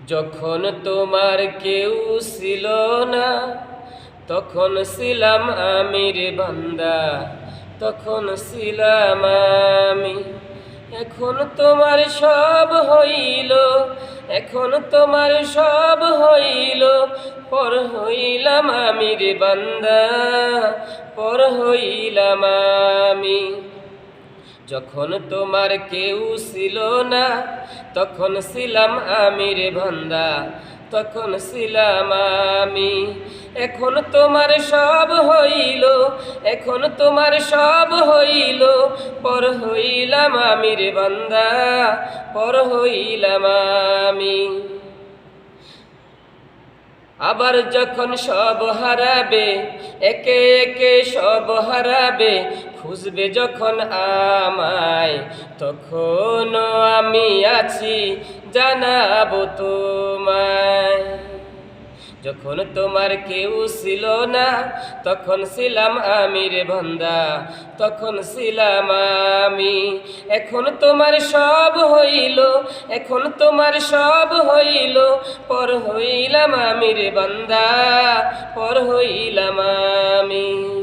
যখন তোমার কেউ ছিল না, তখন ছিলাম আমির বান্দা, তখন ছিলাম আমি। এখন তোমার সব হইল, এখন তোমার সব হইল, পর হইলাম আমির বান্দা, পর হইলাম আমি। যখন তোমার কেউ ছিল না, তখন ছিলাম আমির ভান্দা, তখন ছিলাম আমি। এখন তোমার সব হইল, এখন তোমার সব হইল, পর হইলাম আমির বান্দা পর হইলাম আমি। আবার যখন সব হারাবে, একে একে সব হারাবে খুঁজবে যখন আমায় তখন আমি আছি, জানাব তোমায়। যখন তোমার কেউ ছিল না, তখন ছিলাম আমি রে বন্দা, তখন ছিলাম আমি। এখন তোমার সব হইল, এখন তোমার সব হইল, পর হইলাম আমি রে বন্দা, পর হইলাম আমি।